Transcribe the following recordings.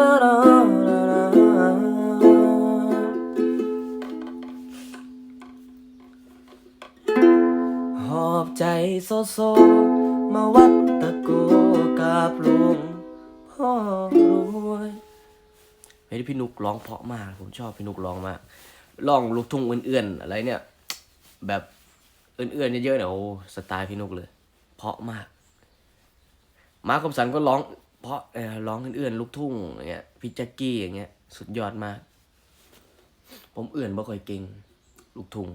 ดาดาดาหอบใจโซโซ มาวัดตะโกกับลุงพ่อรวยเฮ้ยพี่นุกร้องเพราะมาก ผมชอบพี่นุกร้องมากร้องลูกทุ่งเอื้อนๆอะไรเนี่ย แบบเอื้อนๆเยอะๆเนี่ยโอ้สไตล์พี่นุกเลย เพราะมาก มาคมสันก็ร้อง เพราะร้องเอื้อนๆลูกทุ่งอย่างเงี้ยพี่แจ็คกี้อย่างเงี้ย สุดยอดมาก ผมเอื้อนบ่ค่อยเก่งลูกทุ่ง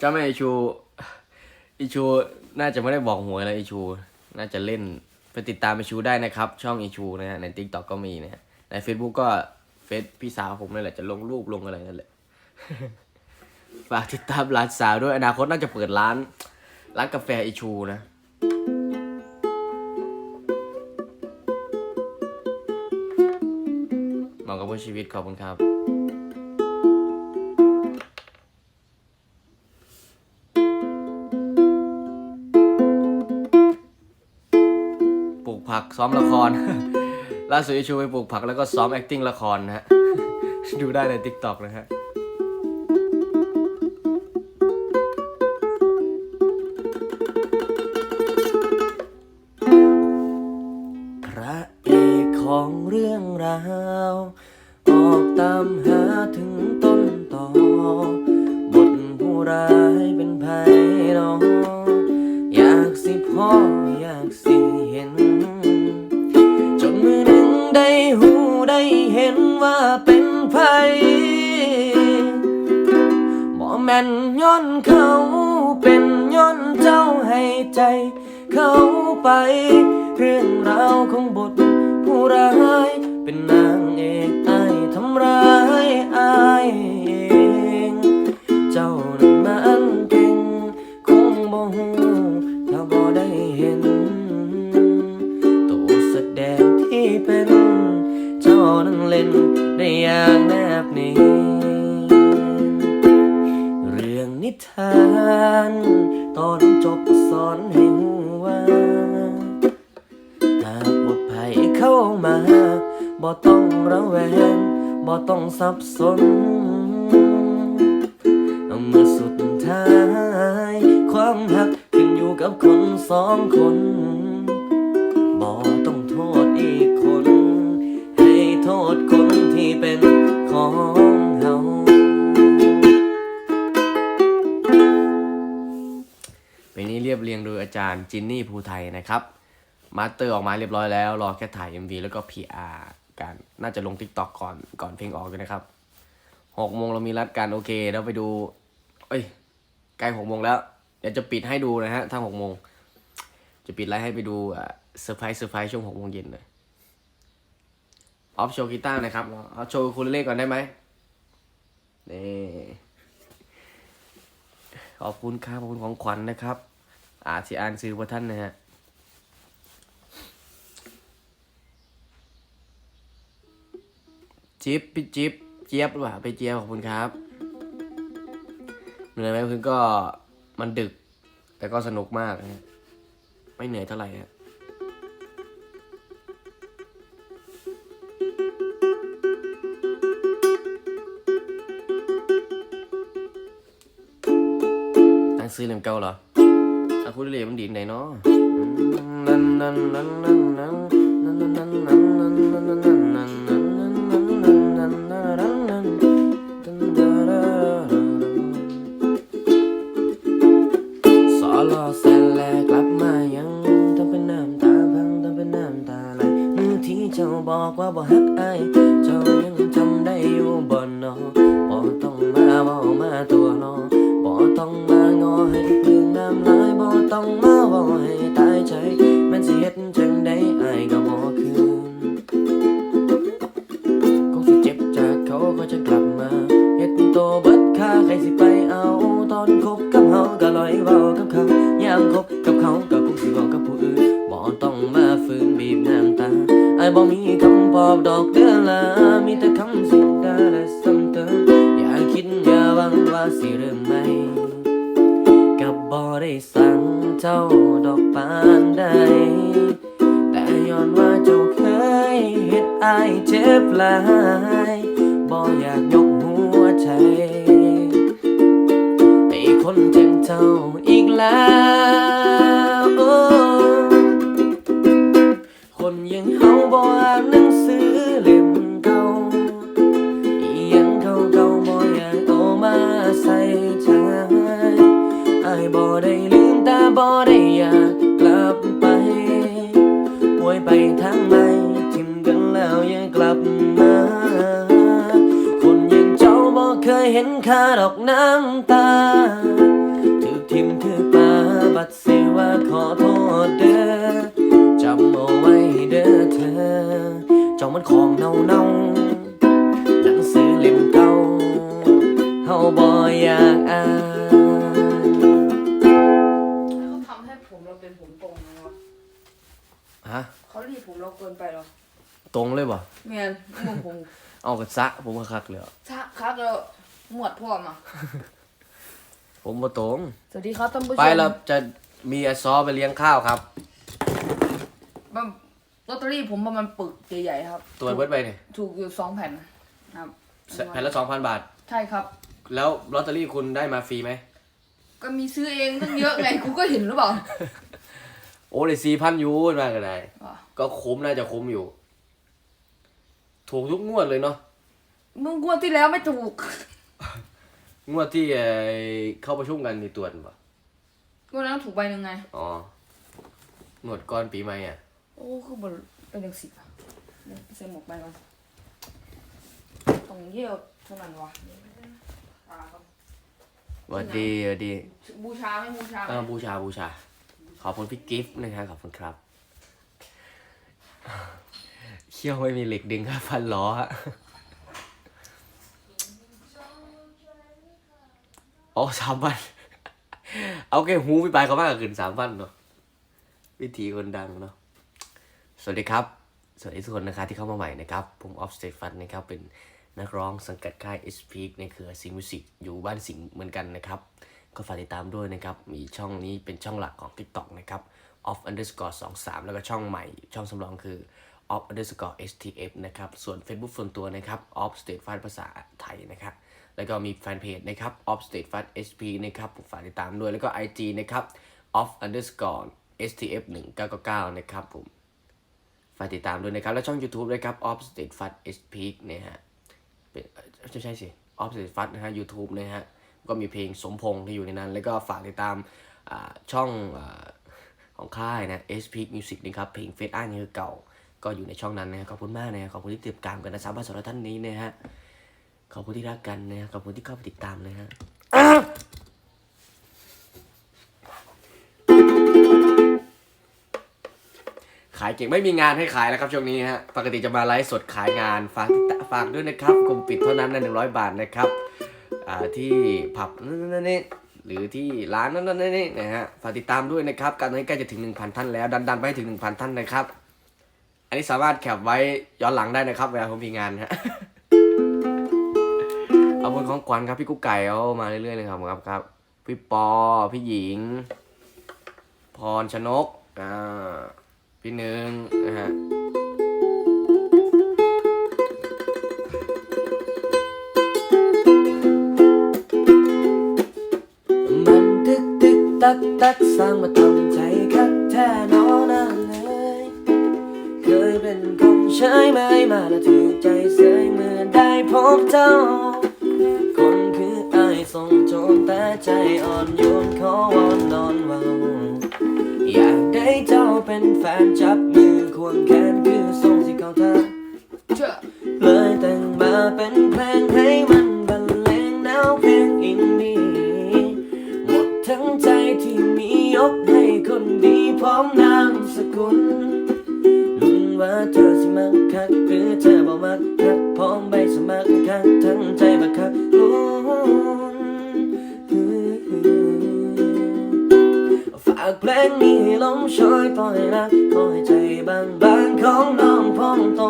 ก็ไม่ไอชูไอชูน่าจะไม่ได้บอกหวยอะไรไอชู น่าจะเล่น ไปติดตามไอชูได้นะครับ ช่องไอชูนะฮะในทิกตอกก็มีนะฮะใน Facebook ก็เฟซพี่สาวผมนั่นแหละจะลงรูปลงอะไรนั่นแหละฝากติดตามร้านสาวด้วยอนาคตน่าจะเปิดร้าน ร้านกาแฟไอชูนะมาะกับเพื่อชีวิตขอบคุณครับ กผักซ้อมละคร ล่าสุดชูไปปลูกผักแล้วก็ซ้อม acting ละครนะฮะ ดูได้ใน TikTok นะฮะ ได้หูได้เห็นว่าเป็นไผบ่แม่นย้อนเขาเป็นย้อนเจ้าให้ใจ เขาไป เรื่องราวของบทผู้ร้าย เป็นนางเอกอายทำร้ายอาย มาบ่ต้องระแวงบ่ต้องสับสนเมื่อสุดท้าย ความหักขึ้นอยู่กับคนสองคนบ่ต้องโทษอีกคน ให้โทษคนที่เป็นของเฮาเพลงนี้เรียบเรียงโดยอาจารย์จินนี่ภูไทยนะครับ มาสเตอร์ออกมาเรียบร้อยแล้ว รอแค่ถ่าย MV แล้วก็ PR กันน่าจะลง TikTok ก่อนก่อนเพลงออกด้วยนะครับหกโมงเรามีรัดกันโอเคแล้วไปดู เอ้ยใกล้หกโมงแล้ว เดี๋ยวจะปิดให้ดูนะฮะถ้าหกโมง จะปิดไลฟ์ให้ไปดูเซอร์ไพรส์เซอร์ไพรส์ช่วงหกโมงเย็นเลยออฟโชว์กีตาร์นะครับเอาโชว์คูเลเล่ก่อนได้ไหมนี่ขอบคุณครับขอบคุณของขวัญนะครับ อาที่อ่านซื้อพระท่านนะฮะ จิ๊บพี่จิ๊บเจี๊ยบหรือเปล่าไปเจี๊ยบขอบคุณครับเหนื่อยไหมคือก็มันดึก แต่ก็สนุกมากนะฮะไม่เหนื่อยเท่าไหร่ฮะตั้งซื้อเล่มเก่าเหรออาคูเล่มันดีไหนเนาะนั่นนั่นนั่นนั่นนั่นนั่นนั่นนั่นนั่นนั่น ต้องมาบ่าให้ตายใจมันสิเฮ็ดจังได้อายก็บ่คืนคงสิเจ็บจากเขาก็จะกลับมาเฮ็ดโตเบิดค่าใครสิไปเอาตอนคบกับเขาก็ลอยเว้ากับเขายามคบกับเขาก็คงสิเว้ากับผู้อื่นบ่ต้องมาฝืนบีบน้ำตาไอ้บ่มีคำปอบดอกเดือนละมีแต่คำสิดาและซ้ำเติมอย่าคิดอย่าหวังว่าสิเริ่มใหม่ ได้สั่งเจ้าดอกปานใด แต่ย้อนว่าเจ้าเคยเฮ็ดอายเจ็บหลายบ่อยากยกหัวใจให้คนจังเจ้าอีกแล้วคนยังเฮาบ่อาน เจ้าบ่เคยเห็นค่าดอกน้ำตาถือทิมถือปาบัดเสว่าขอโทษเด้อจำเอาไว้เด้อเธอเจ้ามันของเน่าเน่าๆหนังสือเล่มเก่าเฮาบ่อยากอ่านเขาทำให้ผมเราเป็นผมตรงนะวะฮะเขารีดผมเราเกินไปเหรอ ตรงเลยบ่เมียนมึงผมเอากระซะผมก็คักเลยอะชักคักแล้วหมวดพ่อมาผมบ่ตรง สวัสดีครับท่านผู้ชมไปแล้วจะมีอาซอไปเลี้ยงข้าวครับมันลอตเตอรี่ผมประมาณปึกใหญ่ๆครับ ตัวเบิดไปเนี่ยถูกอยู่สองแผ่นนะครับแผ่นละสองพันบาท ใช่ครับ แล้วลอตเตอรี่คุณได้มาฟรีไหม ก็มีซื้อเองตั้งเยอะไงกูก็เห็นหรือเปล่า โอ้เลยสี่พันยูนมาก็ได้อะก็คุ้มน่าจะคุ้มอยู่ ถูกทุกงวดเลยเนาะมึงงวดที่แล้วไม่ถูกงวดที่เอ่อเข้าประชุมกันในตรวจปะงวดนั้นถูกใบหนึ่งไงอ๋องวดก่อนปีใหม่อะโอ้คือบนเป็นหนึ่งสิบอะเดี๋ยวใส่หมวกไปก่อนต้องเยี่ยวเท่านั้นวะอ่าครับหวัดดีหวัดดีบูชาไม่บูชาไหมเออบูชาบูชา ขอบคุณพี่กิฟต์นะครับขอบคุณครับเขี้ยวไม่มีเหล็กดึงครับฟันล้อฮะอ๋อสามพัน เอาแค่หูพี่ปลายเขามากกว่าขึ้นสามพันเนาะวิธีคนดังเนาะสวัสดีครับ สวัสดีทุกคนนะครับที่เข้ามาใหม่นะครับ ผมออฟสเตฟันนะครับเป็นนักร้องสังกัดค่าย s p ในเครือสิงมิวสิกอยู่บ้านสิงเหมือนกันนะครับ ก็ฝากติดตามด้วยนะครับ มีช่องนี้เป็นช่องหลักของ TikTok นะครับ off underscore 23 แล้วก็ช่องใหม่ช่องสำรองคือ off underscore stf นะครับ ส่วน Facebook ส่วนตัวนะครับ off state fun ภาษาไทยนะครับ แล้วก็มีแฟนเพจนะครับ off state fun sp นะครับฝากติดตามด้วย แล้วก็ IG นะครับ off underscore stf 1999นะครับผม ฝากติดตามด้วยนะครับ และช่อง YouTube ด้วยครับ off state fun sp เนี่ยฮะ เป็นเอ่อไม่ใช่สิ off state fun นะฮะ YouTube นะฮะ ก็มีเพลงสมพงษ์ที่อยู่ในนั้น แล้วก็ฝากติดตามช่องอของค่ายนะ s p Music นะครับ เพลงเฟซอ้างนี่คือเก่า ก็อยู่ในช่องนั้นนะขอบคุณมากนะขอบคุณที่ติดตามกันนะสามารถสำหรับท่านนี้นะฮะขอบคุณที่รักกันนะขอบคุณที่เข้าไปติดตามนะฮะขายเก่งไม่มีงานให้ขายแล้วครับช่วงนี้ฮะปกติจะมาไลฟ์สดขายงานฝากติดตามฝากด้วยนะครับกลุ่มปิดเท่านั้นนะหนึ่งร้อยบาทนะครับที่ผับนั่นนี่หรือที่ร้านนั่นนั่นนี่นะฮะฝากติดตามด้วยนะครับ การนี้ใกล้จะถึงหนึ่งพันท่านแล้ว ดันดันไปให้ถึงหนึ่งพันท่านนะครับ อันนี้สามารถแคปไว้ย้อนหลังได้นะครับ เวลาผมมีงานฮะเอาบนของขวัญครับพี่กุ๊กไก่เอามาเรื่อยๆเลยครับครับครับ พี่ปอ พี่หญิง พรชนกอ่าพี่หนึ่งนะฮะมันตึกตึกตักตักสร้างมาทำใจคักแท้นอ เป็นคนใช้ไม้มาและถือใจเสยเมื่อได้พบเจ้า คนคืออายทรงโจมแต่ใจอ่อนโยนขอวอนนอนเมาอยากได้เจ้าเป็นแฟนจับมือควงแขนคือทรงที่เขาทำเชื่อเลยแต่งมาเป็นเพลงให้มันบรรเลงแนวเพลงอินดี้หมดทั้งใจที่มียกให้คนดีพร้อมนามสกุล ว่าเธอสิมักคักหรือเธอบ่มักคักพร้อมใบสมัครคักทั้งใจบักคักลุ้นฝากเพลงนี้ให้ลมโชยต่อยนะขอให้ใจบางบางของน้องพองโต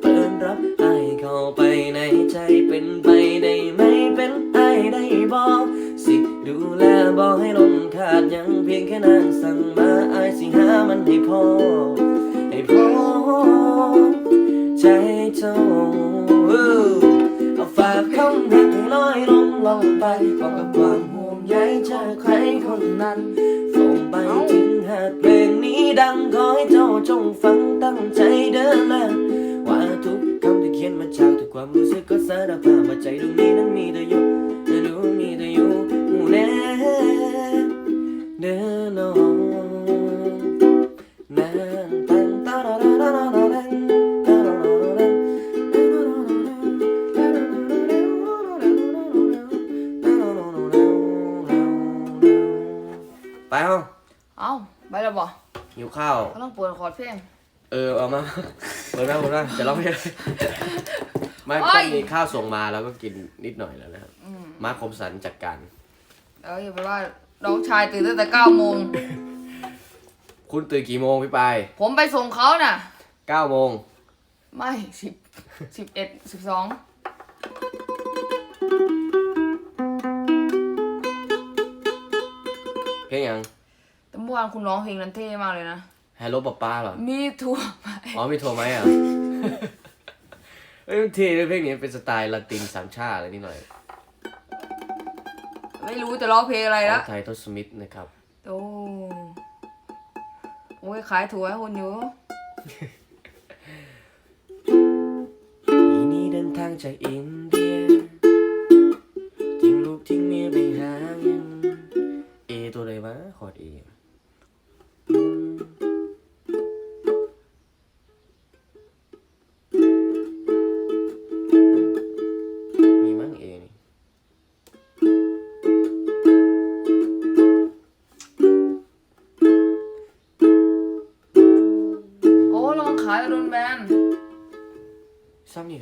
เปิดรับไอเข้าไปในใจเป็นไปได้ไหมเป็นไอได้บอกสิดูแลบอกให้ลมขาดยังเพียงแค่นางสั่งมาไอสิหามันให้พอ ใจเจ้าเอาฝากคำหักน้อยลงลงไปบอกกับความห่วงใยจากใครคนนั้นส่งไปถึงหากเพลงนี้ดังขอให้เจ้าจงฟังตั้งใจเดินมาว่าทุกคำที่เขียนมาจากทุกความรู้สึกก็สารภาพว่าใจดวงนี้นั้นมีแต่ยู่แหิวข้าว เขาต้องเปิดคอร์ดเพลง เออเอามา เปิดมาเปิดมาจะร้องเพลงไม่โอ้ต้องยมีข้าวส่งมาแล้วก็กินนิดหน่อยแล้วนะครับอืมมาคมสันจัดการเอออย่าไปว่าน้องชายตื่นตั้งแต่เก้าโมง คุณตื่นกี่โมงพี่ปายผมไปส่งเขาน่ะ เก้าโมงไม่สิบสิบเอ็ดสิบสองเพลงยัง แต่เมื่อวานคุณร้องเพลงนั้นเท่มากเลยนะฮัลโหลป๊าป้าเหรอ มีทัวร์ไปอ๋อมีโทรไหมอะ เอ้ยมันเท่เลยเพลงนี้เป็นสไตล์ละตินสามชาติอะไรนิดหน่อยไม่รู้จะร้องเพลงอะไรขละองไทยทศมิตรนะครับ โอ้โอ้ยขายถั่วให้คนอยู่อีนี่เดินทางจากอินเดีย ทิ้งลูกทิ้งเมียไปหาเงินเอตัวอะไรวะคอร์ดเอ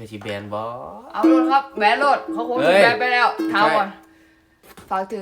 กับชีแบนบอ เอาโดนครับแบนโหลดเขาโค้งเฮ้ถูกยแบนไปแล้วถามใช่ก่อนฝากถึง